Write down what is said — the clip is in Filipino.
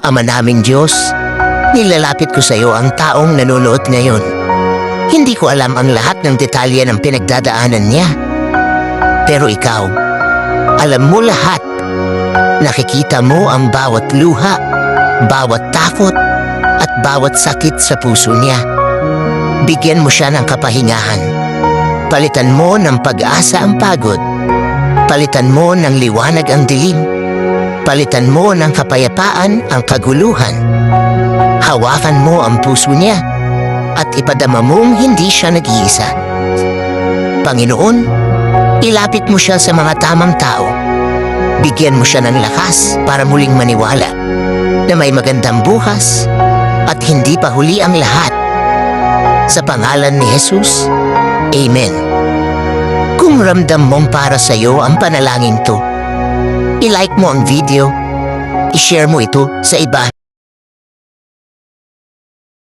Ama naming Diyos, nilalapit ko sa iyo ang taong nanonood ngayon. Hindi ko alam ang lahat ng detalye ng pinagdadaanan niya. Pero ikaw, alam mo lahat. Nakikita mo ang bawat luha, bawat takot, at bawat sakit sa puso niya. Bigyan mo siya ng kapahingahan. Palitan mo ng pag-asa ang pagod. Palitan mo ng liwanag ang dilim. Palitan mo ng kapayapaan ang kaguluhan. Hawakan mo ang puso niya at ipadama mong hindi siya nag-iisa. Panginoon, ilapit mo siya sa mga tamang tao. Bigyan mo siya ng lakas para muling maniwala na may magandang bukas at hindi pa huli ang lahat. Sa pangalan ni Jesus, Amen. Kung ramdam mong para sa iyo ang panalangin to, i-like mo ang video, i-share mo ito sa iba